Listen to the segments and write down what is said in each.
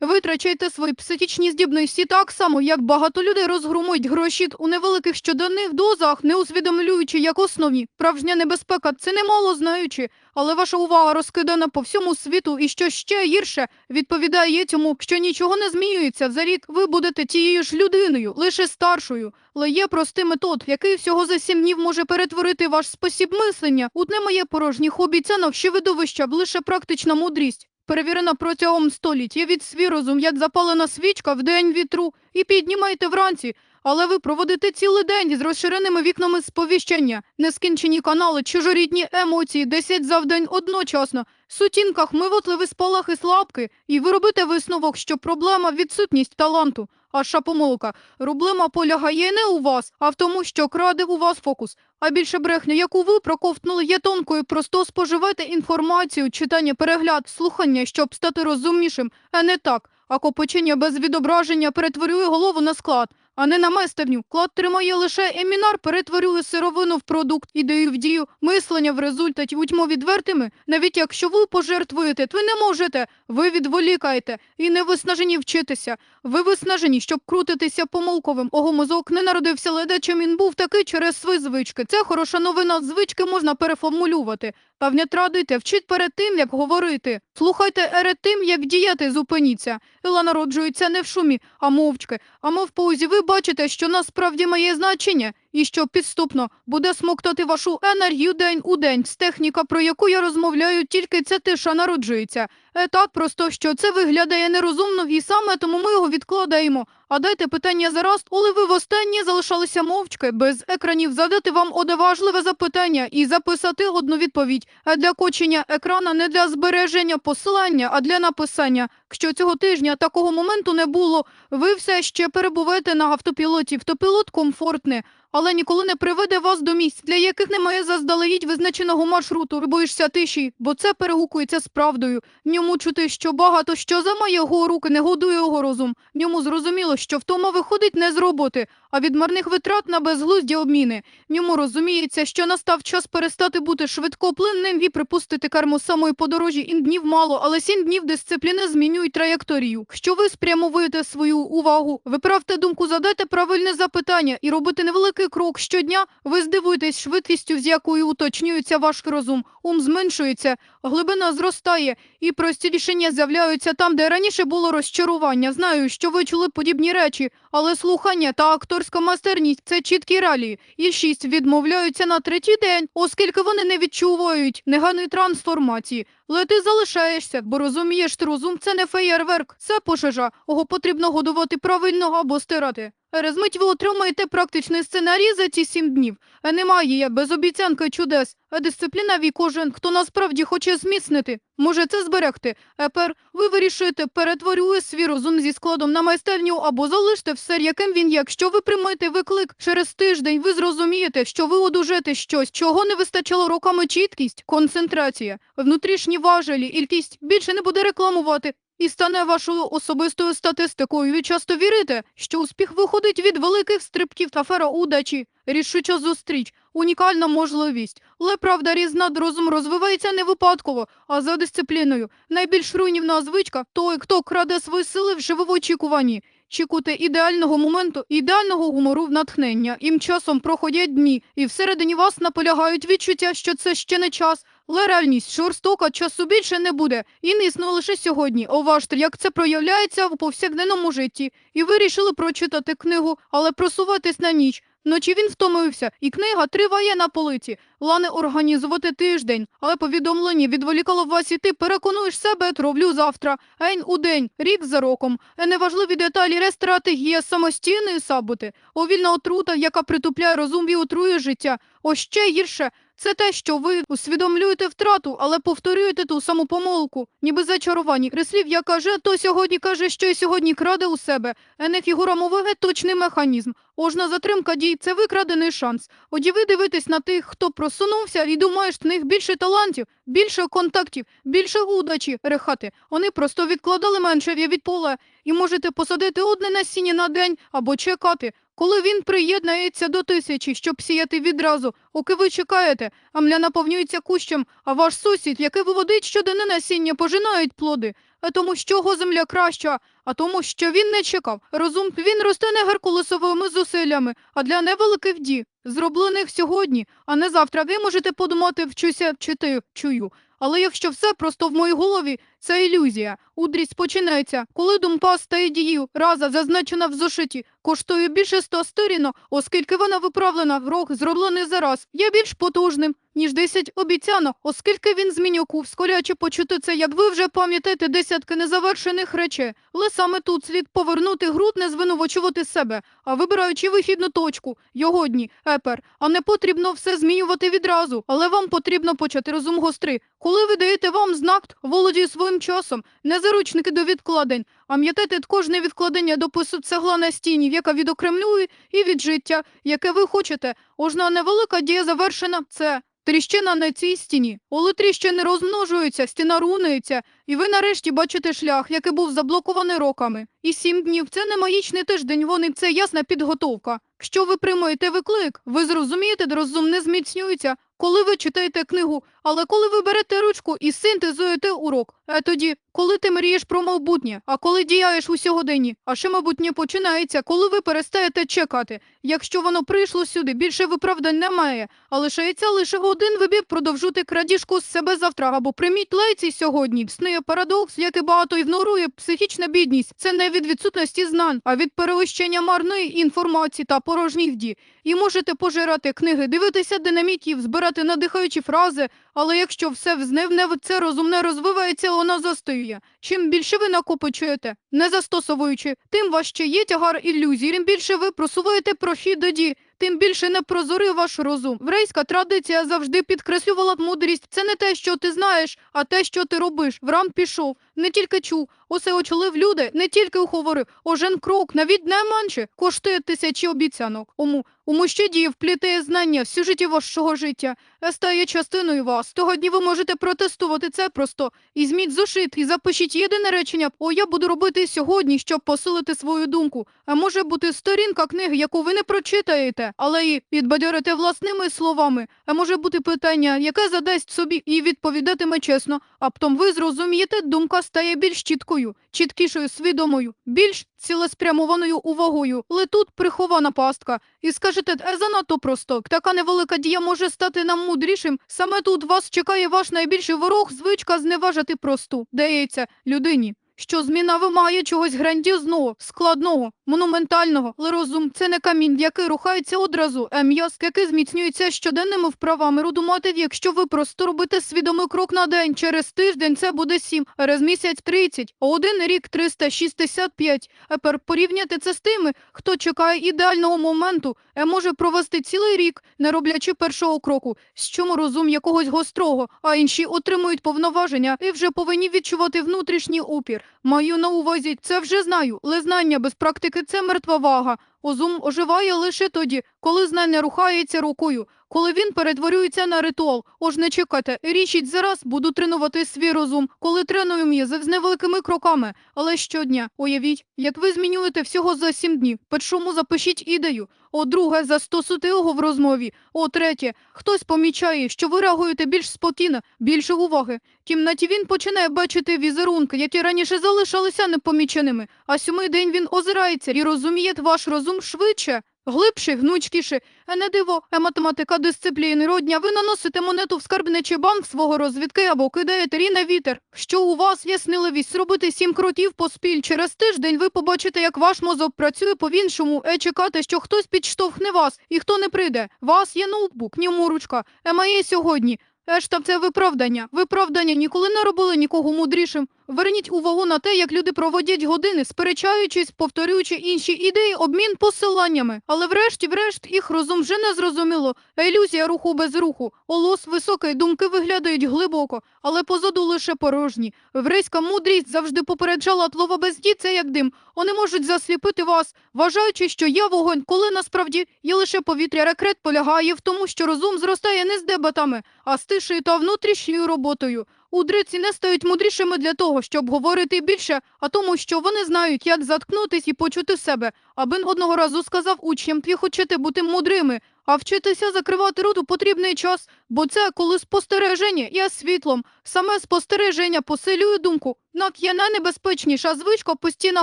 Витрачайте свої психічні здібності так само, як багато людей розгрумують гроші у невеликих щоденних дозах, не усвідомлюючи як основні. Справжня небезпека це немало знаючи, але ваша увага розкидана по всьому світу і що ще гірше відповідає цьому, що нічого не змінюється. За рік ви будете тією ж людиною, лише старшою. Але є простий метод, який всього за сім днів може перетворити ваш спосіб мислення. У немає порожніх обіцянок, що видовища, лише практична мудрість. Перевірена протягом століть. Є від свій розум, як запалена свічка в день вітру, і піднімайте вранці. Але ви проводите цілий день з розширеними вікнами сповіщення, нескінчені канали, чужорідні емоції, десять завдань одночасно. Сутінках мивотливі спалахи слабки, і ви робите висновок, що проблема відсутність таланту. Аша помилка. Проблема полягає не у вас, а в тому, що краде у вас фокус. А більше брехня, яку ви проковтнули, є тонкою. Просто споживайте інформацію, читання, перегляд, слухання, щоб стати розумнішим, а не так. А копочення без відображення перетворює голову на склад, а не на майстерню. Клад тримає лише емінар, перетворює сировину в продукт, ідею в дію, мислення в результаті. Будьмо відвертими, навіть якщо ви пожертвуєте, ви не можете, ви відволікаєте і не виснажені вчитися. Ви виснажені, щоб крутитися помилковим. Ого, мозок не народився ледачим, він був такий через свої звички. Це хороша новина. Звички можна переформулювати. Певне традуйте, вчіть перед тим, як говорити. Слухайте перед тим, як діяти, зупиніться. Іла народжується не в шумі, а мовчки. А мов паузі ви бачите, що насправді має значення, і що підступно буде смоктати вашу енергію день у день. З техніка, про яку я розмовляю, тільки ця тиша народжується. Е, так просто, що це виглядає нерозумно, і саме тому ми його відкладаємо. А дайте питання зараз, коли ви востаннє залишалися мовчки, без екранів, задати вам одеважливе запитання і записати одну відповідь. А для кочення екрана не для збереження посилання, а для написання. Якщо цього тижня такого моменту не було, ви все ще перебуваєте на автопілоті. Автопілот комфортний, але ніколи не приведе вас до місць, для яких немає заздалегідь визначеного маршруту. Ви боїшся тиші, бо це перегукується з правдою. В ньому чути, що багато що замає його руки, не годує його розум. В ньому зрозуміло, що втома виходить не з роботи, а від марних витрат на безглузді обміни. В ньому розуміється, що настав час перестати бути швидкоплинним і припустити кермо самої подорожі. Ін днів мало, але сім днів дисципліни змінюють траєкторію. Що ви спрямовуєте свою увагу? Виправте думку, задайте правильне запитання і робите невеликий крок щодня. Ви здивуєтесь швидкістю, з якою уточнюється ваш розум. Ум зменшується, глибина зростає, і прості рішення з'являються там, де раніше було розчарування. Знаю, що ви чули подібні речі, але слухання та акторська майстерність це чіткі реалії. І шість відмовляються на третій день, оскільки вони не відчувають неганої трансформації. Але ти залишаєшся, бо розумієш, розум це не феєрверк, це пожежа. Його потрібно годувати правильно або стирати. Резмить ви отримаєте практичний сценарій за ці сім днів. Е, Немає без обіцянки чудес. А дисципліна вій кожен, хто насправді хоче зміцнити, може це зберегти. Епер ви вирішуєте, перетворює свій розум зі складом на майстерню або залиште все, яким він є. Якщо ви приймете виклик через тиждень, ви зрозумієте, що ви одужаєте щось, чого не вистачало роками чіткість, концентрація, внутрішні важелі, ількість більше не буде рекламувати. І стане вашою особистою статистикою. Ви часто вірите, що успіх виходить від великих стрибків та фера удачі, рішуча зустріч, унікальна можливість. Але правда різна розум розвивається не випадково, а за дисципліною. Найбільш руйнівна звичка той, хто краде свої сили в очікуванні. Чекути ідеального моменту, ідеального гумору в натхнення. Ім часом проходять дні, і всередині вас наполягають відчуття, що це ще не час. Але реальність жорстока часу більше не буде і не існує лише сьогодні. Уважте, як це проявляється в повсякденному житті. І ви рішили прочитати книгу, але просуватись на ніч. Вночі він втомився, і книга триває на полиці. Лане організувати тиждень, але повідомлення відволікало вас і ти переконуєш себе, роблю завтра. Ень у день, рік за роком. Е, Неважливі деталі рестратегія самостійної саботи. Овільна отрута, яка притупляє розум і отрує життя. Ось ще гірше. Це те, що ви усвідомлюєте втрату, але повторюєте ту саму помилку, ніби зачаровані. Крислів я каже, то сьогодні каже, що й сьогодні краде у себе. Е, Не фігура мови, точний механізм. Ожна затримка дій це викрадений шанс. Оді ви дивитесь на тих, хто просунувся, і думаєш, в них більше талантів, більше контактів, більше удачі рехати. Вони просто відкладали менше від поля і можете посадити одне насіння на день або чекати. Коли він приєднається до тисячі, щоб сіяти відразу, оки ви чекаєте, амля наповнюється кущем, а ваш сусід, який виводить щоденне насіння, пожинають плоди. а тому, з чого земля краща, а тому, що він не чекав. Розум він росте не геркулесовими зусиллями, а для невеликих дій, зроблених сьогодні, а не завтра. Ви можете подумати, вчуся вчити, чую. Але якщо все просто в моїй голові, це ілюзія. Удрість починається, коли думка стає дією, раза зазначена в зошиті, коштує більше ста сторінок, оскільки вона виправлена в рок, зроблений зараз, є більш потужним, ніж десять обіцянок, оскільки він змінює курс, скоряче почути це, як ви вже пам'ятаєте десятки незавершених речей. Але саме тут слід повернути груд, не звинувачувати себе, а вибираючи вихідну точку, його дні, епер, а не потрібно все змінювати відразу, але вам потрібно почати розум гострий. Коли ви даєте вам знак, володіє своїм часом, не заручники до відкладень, а м'ятете кожне відкладення допису цегла на стіні, яка відокремлює і від життя, яке ви хочете. Ожна невелика дія завершена це. Тріщина на цій стіні. Коли тріщини розмножуються, стіна рунується, і ви нарешті бачите шлях, який був заблокований роками. І сім днів це не магічний тиждень, вони це ясна підготовка. Якщо ви приймаєте виклик, ви зрозумієте, розум не зміцнюється, коли ви читаєте книгу, але коли ви берете ручку і синтезуєте урок, а тоді, коли ти мрієш про майбутнє, а коли діяєш у сьогоденні, а ще майбутнє починається, коли ви перестаєте чекати. Якщо воно прийшло сюди, більше виправдань немає, а лишається лише один вибір продовжити крадіжку з себе завтра або прийміть лайці сьогодні. Існує парадокс, який багато ігнорує психічна бідність. Це не від відсутності знань, а від перевищення марної інформації та порожніх дій. І можете пожирати книги, дивитися динамітів, збирати надихаючі фрази, але якщо все взневне, це розум не розвивається, воно застоює. Чим більше ви накопичуєте, не застосовуючи, тим важче є тягар ілюзій, тим більше ви просуваєте прохід до дій, тим більше не прозорий ваш розум. Врейська традиція завжди підкреслювала мудрість. Це не те, що ти знаєш, а те, що ти робиш. Врам пішов, не тільки чув, усе очолив люди, не тільки уговорив. Ожен крок, навіть найменше, коштує тисячі обіцянок. Ому у діє вплітає знання всю житті вашого життя, а стає частиною вас. Того дні ви можете протестувати це просто. Ізміть зошит і запишіть єдине речення, о, я буду робити сьогодні, щоб посилити свою думку. А може бути сторінка книги, яку ви не прочитаєте, але і підбадьорите власними словами. А може бути питання, яке задасть собі і відповідатиме чесно, а потім ви зрозумієте, думка стає більш чіткою, чіткішою, свідомою, більш цілеспрямованою увагою. Але тут прихована пастка. І скажете, е, занадто просто. Така невелика дія може стати нам мудрішим. Саме тут вас чекає ваш найбільший ворог, звичка зневажати просту. Дається людині. Що зміна вимагає чогось грандіозного, складного, монументального, але розум це не камінь, який рухається одразу, а м'яз, який зміцнюється щоденними вправами. Рудумати, якщо ви просто робите свідомий крок на день, через тиждень це буде 7, а через місяць 30, а один рік 365. А тепер порівняти це з тими, хто чекає ідеального моменту, а може провести цілий рік, не роблячи першого кроку, з чому розум якогось гострого, а інші отримують повноваження і вже повинні відчувати внутрішній опір. Маю на увазі, це вже знаю, але знання без практики це мертва вага. Озум оживає лише тоді, коли знання рухається рукою, коли він перетворюється на ритуал. Ож не чекайте, рішіть зараз, буду тренувати свій розум, коли треную м'язи з невеликими кроками. Але щодня, уявіть, як ви змінюєте всього за сім днів. Першому запишіть ідею. О, друге, застосуйте його в розмові. О, третє, хтось помічає, що ви реагуєте більш спокійно, більше уваги. Кімнаті він починає бачити візерунки, які раніше залишалися непоміченими. А сьомий день він озирається і розуміє ваш розум швидше. Глибше, гнучкіше, а не диво, а математика дисципліни родня. Ви наносите монету в скарбничий банк свого розвідки або кидаєте рі на вітер. Що у вас є сміливість зробити сім кроків поспіль. Через тиждень ви побачите, як ваш мозок працює по-іншому, е чекати, що хтось підштовхне вас, і хто не прийде. Вас є ноутбук, ньому ручка, е має сьогодні. Ештаб це виправдання. Виправдання ніколи не робили нікого мудрішим. Верніть увагу на те, як люди проводять години, сперечаючись, повторюючи інші ідеї, обмін посиланнями. Але врешті-врешт їх розум вже не зрозуміло. Ілюзія руху без руху. Олос високий, думки виглядають глибоко, але позаду лише порожні. Еврейська мудрість завжди попереджала тлова без це як дим. Вони можуть засліпити вас, вважаючи, що є вогонь, коли насправді є лише повітря. Рекрет полягає в тому, що розум зростає не з дебатами, а з тишею та внутрішньою роботою. Удриці не стають мудрішими для того, щоб говорити більше, а тому, що вони знають, як заткнутись і почути себе. Абин одного разу сказав учням, ви хочете бути мудрими, а вчитися закривати рот у потрібний час, бо це коли спостереження є світлом. Саме спостереження посилює думку. Нак є найнебезпечніша звичка, постійна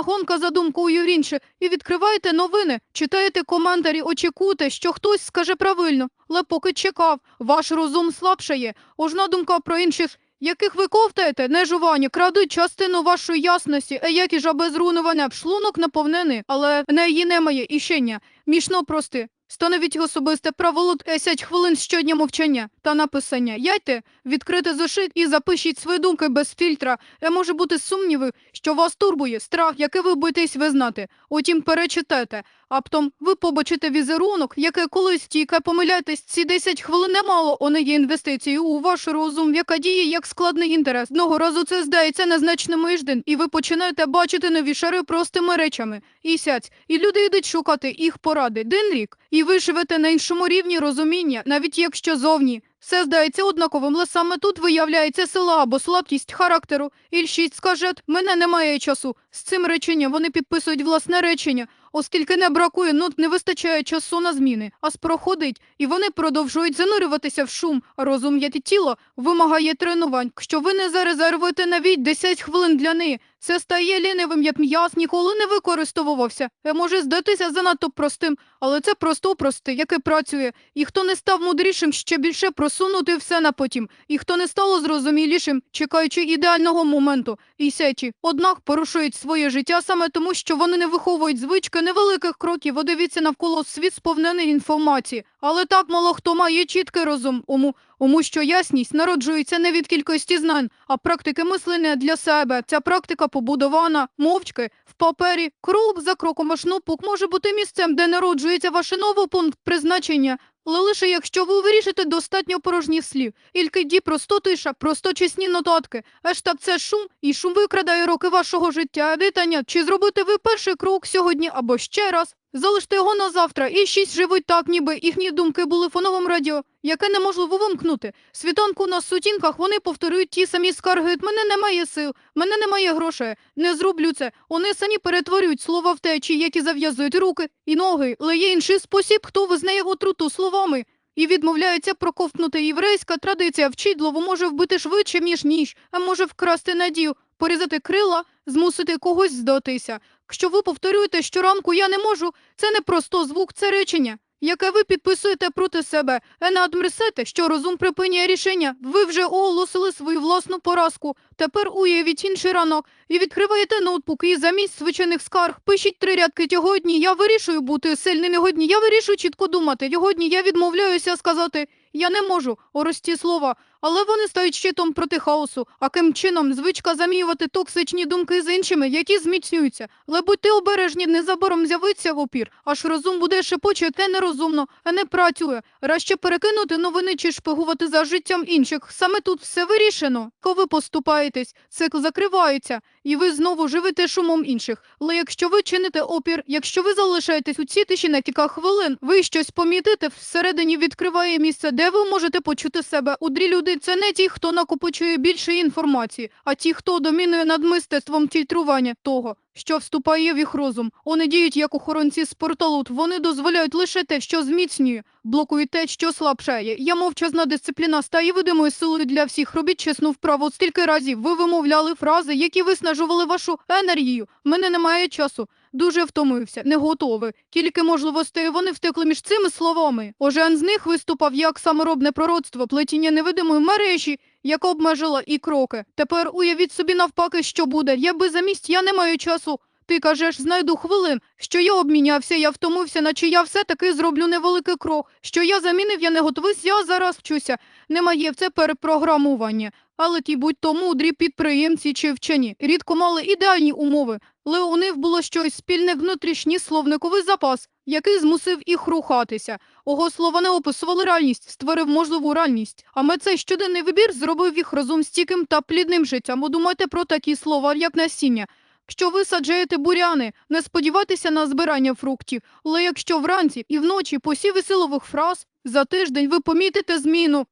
гонка за думкою в інше. І відкриваєте новини, читаєте коментарі, очікуєте, що хтось скаже правильно. Але поки чекав, ваш розум слабшає. Ожна думка про інших, яких ви ковтаєте, нежувані, крадуть частину вашої ясності, а як і жаби зруйнування, шлунок наповнений, але на її немає ішення. Мішно прости. Становіть особисте правило 10 хвилин щодня мовчання та написання. Яйте, відкрити зошит і запишіть свої думки без фільтра. Е може бути сумніви, що вас турбує, страх, який ви боїтесь визнати. Утім, перечитайте. А потім ви побачите візерунок, який колись тільки помиляєтесь, ці 10 хвилин немало, вони є інвестицією у ваш розум, яка діє як складний інтерес. Одного разу це здається незначним іжден, і ви починаєте бачити нові шари простими речами. І сядь, і люди йдуть шукати їх поради. День рік. І ви живете на іншому рівні розуміння, навіть якщо зовні. Все здається однаковим, але саме тут виявляється сила або слабкість характеру. Ільшість скаже, мене немає часу. З цим реченням вони підписують власне речення, оскільки не бракує нот, не вистачає часу на зміни, а проходить, і вони продовжують занурюватися в шум. Розум тіло вимагає тренувань. Якщо ви не зарезервуєте навіть 10 хвилин для неї, це стає лінивим, як м'яз ніколи не використовувався. Е, Може здатися занадто простим, але це просто просте, яке працює. І хто не став мудрішим, ще більше просунути все на потім. І хто не стало зрозумілішим, чекаючи ідеального моменту. І сечі, однак порушують своє життя саме тому, що вони не виховують звички невеликих кроків, а дивіться навколо світ сповнений інформації. Але так мало хто має чіткий розум, уму, тому що ясність народжується не від кількості знань, а практики мислення для себе. Ця практика побудована мовчки в папері. Крок за кроком ваш ноутбук може бути місцем, де народжується ваш новий пункт призначення. Але лише якщо ви вирішите достатньо порожніх слів, ільки ді просто тиша, просто чесні нотатки. Ештаб це шум, і шум викрадає роки вашого життя. Вітання, чи зробите ви перший крок сьогодні або ще раз? Залиште його на завтра, і шість живуть так, ніби їхні думки були фоновим радіо, яке неможливо вимкнути. Світанку на сутінках вони повторюють ті самі скарги. Мене немає сил, мене немає грошей. Не зроблю це. Вони самі перетворюють слова в течі, які зав'язують руки і ноги. Але є інший спосіб, хто визнає отруту словами. І відмовляється проковтнути єврейська традиція. Вчідлово може вбити швидше, ніж ніж, а може вкрасти надію, порізати крила, змусити когось здатися. Якщо ви повторюєте щоранку я не можу, це не просто звук, це речення, яке ви підписуєте проти себе. Е не що розум припиняє рішення. Ви вже оголосили свою власну поразку. Тепер уявіть інший ранок і відкриваєте ноутбук і замість звичайних скарг пишіть три рядки цього дні. Я вирішую бути сильним його дні. Я вирішую чітко думати. Його дні я відмовляюся сказати. Я не можу орості слова, але вони стають щитом проти хаосу. А ким чином звичка заміювати токсичні думки з іншими, які зміцнюються. Але будьте обережні, незабаром з'явиться в опір, аж розум буде шепоче, те нерозумно, а не працює. Краще перекинути новини чи шпигувати за життям інших. Саме тут все вирішено. Коли ви поступаєтесь, цикл закривається, і ви знову живете шумом інших. Але якщо ви чините опір, якщо ви залишаєтесь у цій тиші на кілька хвилин, ви щось помітите, всередині відкриває місце, де ви можете почути себе. Удрі люди це не ті, хто накопичує більше інформації, а ті, хто домінує над мистецтвом фільтрування того, що вступає в їх розум. Вони діють як охоронці з порталу. Вони дозволяють лише те, що зміцнює, блокують те, що слабшає. Я мовчазна дисципліна стає видимою силою для всіх. Робіть чесну вправу. Стільки разів ви вимовляли фрази, які виснажували вашу енергію. Мене немає часу. Дуже втомився, не готовий. Кілька можливостей вони втекли між цими словами. Ожен з них виступав як саморобне пророцтво, плетіння невидимої мережі, яка обмежила і кроки. Тепер уявіть собі навпаки, що буде. Я би замість я не маю часу. Ти кажеш, знайду хвилин, що я обмінявся, я втомився, наче я все-таки зроблю невеликий крок. Що я замінив, я не готовий, я зараз вчуся. Немає в це перепрограмування. Але ті будь-то мудрі підприємці чи вчені рідко мали ідеальні умови, але у них було щось спільне внутрішній словниковий запас, який змусив їх рухатися. Ого слова не описували реальність, створив можливу реальність. А ми цей щоденний вибір зробив їх розум стійким та плідним життям. Бо думайте про такі слова, як насіння. Якщо ви саджаєте буряни, не сподівайтеся на збирання фруктів, але якщо вранці і вночі посіви силових фраз, за тиждень ви помітите зміну.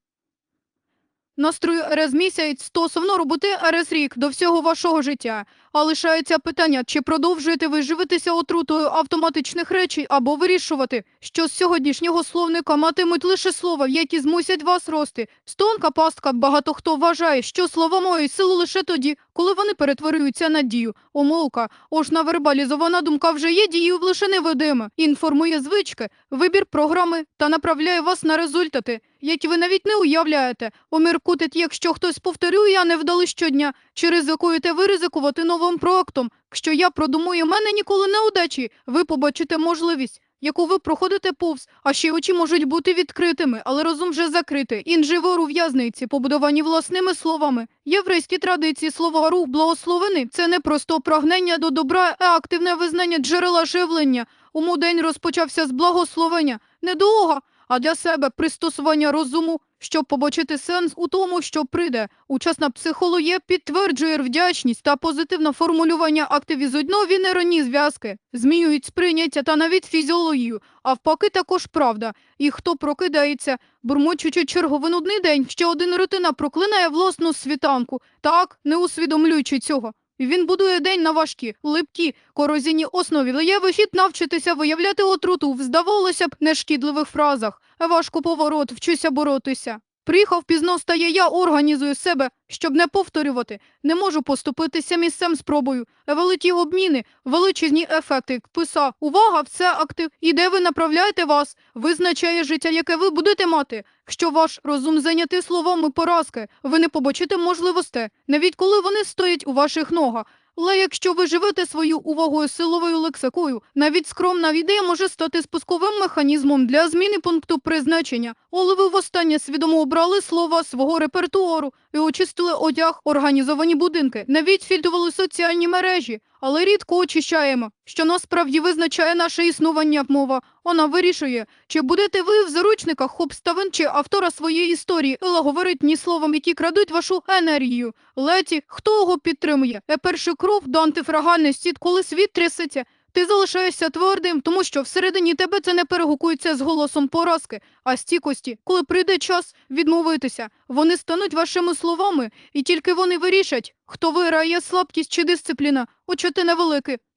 Настрою РС місяць стосовно роботи РС рік до всього вашого життя. А лишається питання, чи продовжуєте ви живитися отрутою автоматичних речей або вирішувати, що з сьогоднішнього словника матимуть лише слова, які змусять вас рости. Стонка пастка багато хто вважає, що слова мають силу лише тоді, коли вони перетворюються на дію. Омовка, ожна вербалізована думка вже є дією лише невидима, інформує звички, вибір програми та направляє вас на результати, які ви навіть не уявляєте. Оміркутить, якщо хтось повторює, а не вдали щодня, чи ризикуєте ви ризикувати новим проектом? Якщо я продумую, мене ніколи не удачі, ви побачите можливість. Яку ви проходите повз, а ще й очі можуть бути відкритими, але розум вже закритий. Інживор у в'язниці, побудовані власними словами. Єврейські традиції слова рух благословений це не просто прагнення до добра, а активне визнання джерела живлення. Уму день розпочався з благословення, не до Ога, а для себе пристосування розуму, щоб побачити сенс у тому, що прийде. Учасна психологія підтверджує вдячність та позитивне формулювання активізують нові нейронні зв'язки, змінюють сприйняття та навіть фізіологію, а впаки також правда. І хто прокидається, бурмочучи черговий нудний день, ще один рутина проклинає власну світанку, так, не усвідомлюючи цього. Він будує день на важкі, липкі, корозійній основі, Дає вихід навчитися виявляти отруту в, здавалося б, нешкідливих фразах. Важко поворот, вчуся боротися. Приїхав пізно стає я організую себе, щоб не повторювати. Не можу поступитися місцем спробою. Великі обміни, величезні ефекти. Писа, увага, все актив. І де ви направляєте вас, визначає життя, яке ви будете мати. Якщо ваш розум зайнятий словами поразки, ви не побачите можливостей, навіть коли вони стоять у ваших ногах. Але якщо ви живете свою увагою силовою лексикою, навіть скромна ідея може стати спусковим механізмом для зміни пункту призначення. Але ви востаннє свідомо обрали слова свого репертуару і очистили одяг, організовані будинки, навіть фільтрували соціальні мережі, але рідко очищаємо, що насправді визначає наше існування мова. Вона вирішує, чи будете ви в заручниках обставин чи автора своєї історії, Ела говорить ні словом, які крадуть вашу енергію. Леті, хто його підтримує? Е перший кров до антифрагальної сіт, коли світ трясеться. Ти залишаєшся твердим, тому що всередині тебе це не перегукується з голосом поразки, а стійкості. Коли прийде час відмовитися, вони стануть вашими словами, і тільки вони вирішать, хто виграє слабкість чи дисципліна. Очоти.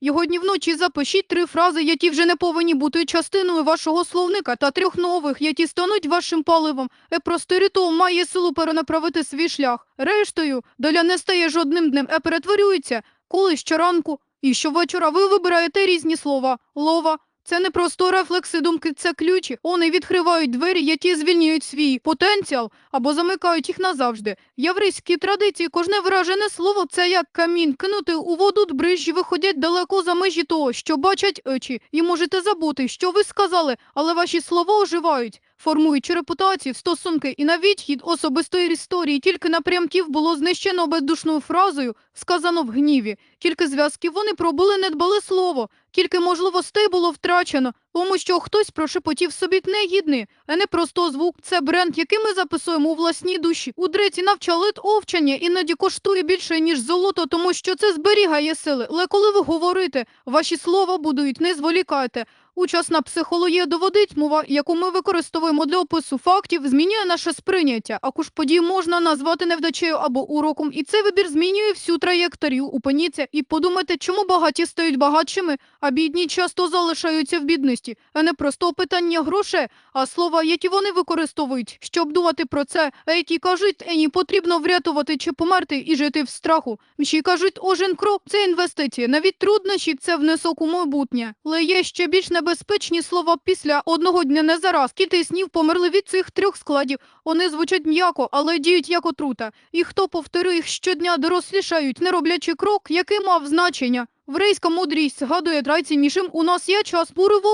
Його дні вночі запишіть три фрази, які вже не повинні бути частиною вашого словника, та трьох нових, які стануть вашим паливом. Е простий ритуал має силу перенаправити свій шлях. Рештою, доля не стає жодним днем, е перетворюється, коли щоранку. І щовечора ви вибираєте різні слова. Лова. Це не просто рефлекси думки, це ключі. Вони відкривають двері, які звільняють свій потенціал або замикають їх назавжди. В єврейській традиції кожне виражене слово це як камінь. Кинути у воду брижі виходять далеко за межі того, що бачать очі. І можете забути, що ви сказали, але ваші слова оживають. Формуючи репутацію, стосунки і навіть хід особистої історії, тільки напрямків було знищено бездушною фразою, сказано в гніві. Кілька зв'язків вони пробули, не дбали слово, кілька можливостей було втрачено, тому що хтось прошепотів собі негідний, а не просто звук. Це бренд, який ми записуємо у власній душі. У дреці навчали овчання, іноді коштує більше, ніж золото, тому що це зберігає сили. Але коли ви говорите, ваші слова будують, не зволікайте. Учасна психологія доводить мова, яку ми використовуємо для опису фактів, змінює наше сприйняття. А куш подій можна назвати невдачею або уроком, і цей вибір змінює всю траєкторію. Упиніться і подумайте, чому багаті стають багатшими, а бідні часто залишаються в бідності. А не просто питання грошей, а слова, які вони використовують, щоб думати про це, а які кажуть, ені потрібно врятувати чи померти і жити в страху. Ще кажуть, ожен крок це інвестиції. Навіть труднощі це внесок у майбутнє. Але є ще більш небезпечні слова після одного дня не зараз. Кілька снів померли від цих трьох складів. Вони звучать м'яко, але діють як отрута. І хто повторює їх щодня, дорослішають, не роблячи крок, який мав значення. Врейська мудрість згадує трайціннішим, у нас є час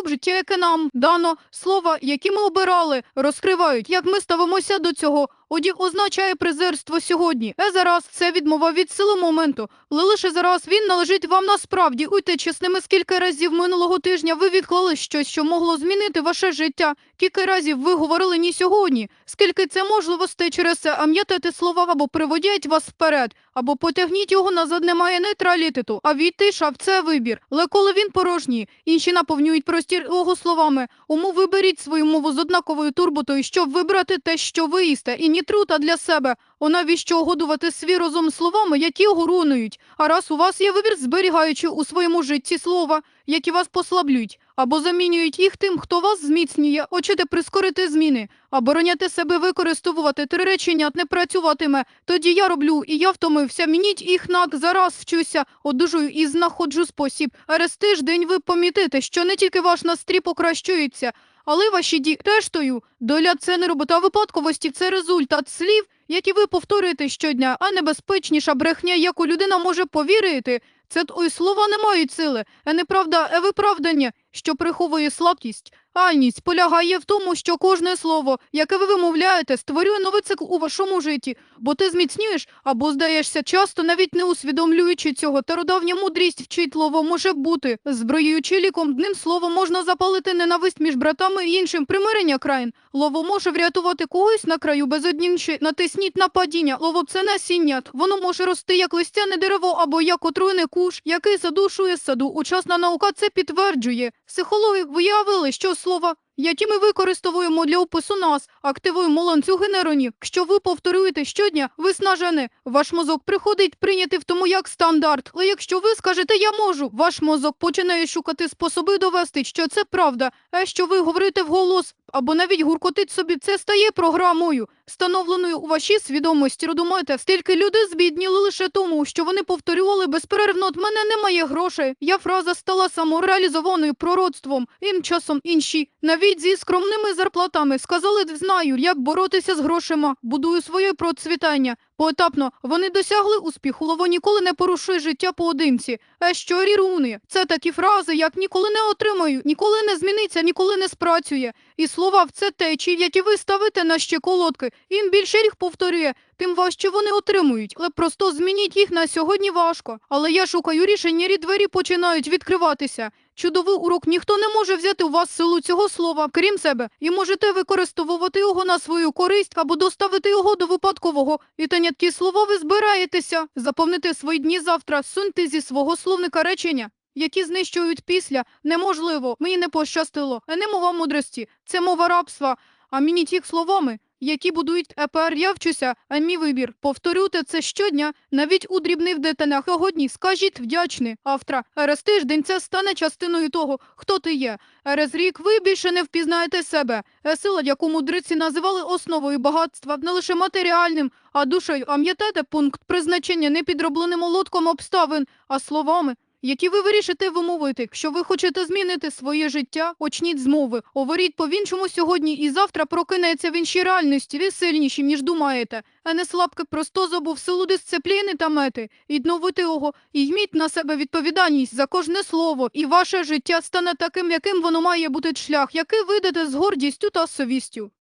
в життя, яке нам дано. Слова, які ми обирали, розкривають, як ми ставимося до цього. Одяг означає презирство сьогодні. Е зараз це відмова від сили моменту. Лише зараз він належить вам насправді. Уйте чесними, скільки разів минулого тижня ви відклали щось, що могло змінити ваше життя. Кілька разів ви говорили ні сьогодні. Скільки це можливостей через це ам'ятати слова або приводять вас вперед, або потягніть його назад. Немає нейтралітету, а відтишав це вибір. Але коли він порожній, інші наповнюють простір його словами. Уму виберіть свою мову з однаковою турботою, щоб вибрати те, що ви їсте, і ні труд, а для себе. О, навіщо огодувати свій розум словами, які огорунують? А раз у вас є вибір, зберігаючи у своєму житті слова, які вас послаблюють, або замінюють їх тим, хто вас зміцнює, хочете прискорити зміни, а бороняти себе використовувати три речення не працюватиме. Тоді я роблю, і я втомився. Мініть їх нак, зараз вчуся, одужую і знаходжу спосіб. А раз тиждень ви помітите, що не тільки ваш настрій покращується, але ваші дії рештою. Доля не робота випадковості, це результат слів, які ви повторюєте щодня, а небезпечніша брехня, яку людина може повірити. Це ой слова не мають сили, а неправда, а виправдання, що приховує слабкість. Айність полягає в тому, що кожне слово, яке ви вимовляєте, створює новий цикл у вашому житті, бо ти зміцнюєш або здаєшся часто, навіть не усвідомлюючи цього. Стародавня мудрість вчить слово може бути зброєю чи ліком. Одним словом можна запалити ненависть між братами і іншим примирення країн. Лово може врятувати когось на краю без безоднінші. Натисніть на падіння. Лово це насіння. Воно може рости як листяне дерево або як отруйний куш, який задушує саду. Учасна наука це підтверджує. Психологи виявили, що слова, які ми використовуємо для опису нас, активуємо ланцюги нейронів. Якщо ви повторюєте щодня, виснажене, ваш мозок приходить прийняти в тому як стандарт. Але якщо ви скажете я можу, ваш мозок починає шукати способи довести, що це правда. А що ви говорите вголос або навіть гуркотить собі, це стає програмою, встановленою у вашій свідомості. Родумайте, стільки людей збідніли лише тому, що вони повторювали безперервно «От мене немає грошей. Я фраза стала самореалізованою пророцтвом. Ім часом інші, навіть зі скромними зарплатами, сказали, знаю, як боротися з грошима, будую своє процвітання. Поетапно вони досягли успіху, лово ніколи не порушує життя поодинці. А що ріруни? Це такі фрази, як ніколи не отримаю, ніколи не зміниться, ніколи не спрацює. І слова в це течі, які ви ставите на щеколотки. Їм більше їх повторює, тим важче вони отримують. Але просто змініть їх на сьогодні важко. Але я шукаю рішення, і двері починають відкриватися. Чудовий урок ніхто не може взяти у вас силу цього слова, крім себе, і можете використовувати його на свою користь або доставити його до випадкового. І таняткі слова ви збираєтеся заповнити свої дні завтра, суньте зі свого словника речення. Які знищують після неможливо, мені не пощастило. Не мова мудрості, це мова рабства. А мені їх словами, які будують епер, я вчуся, а мій вибір. Повторюйте це щодня, навіть у дрібних деталях. Сьогодні скажіть вдячний автора. Раз тиждень це стане частиною того, хто ти є. Раз рік ви більше не впізнаєте себе. Е, Сила, яку мудриці називали основою багатства, не лише матеріальним, а душею. Пам'ятаєте пункт призначення не підробленим молотком обставин, а словами. Які ви вирішите вимовити, якщо ви хочете змінити своє життя, почніть з мови, говоріть по-іншому сьогодні і завтра прокинеться в іншій реальності, ви сильніші, ніж думаєте, а не слабке просто забув силу дисципліни та мети, відновити його і йміть на себе відповідальність за кожне слово, і ваше життя стане таким, яким воно має бути шлях, який видите з гордістю та совістю.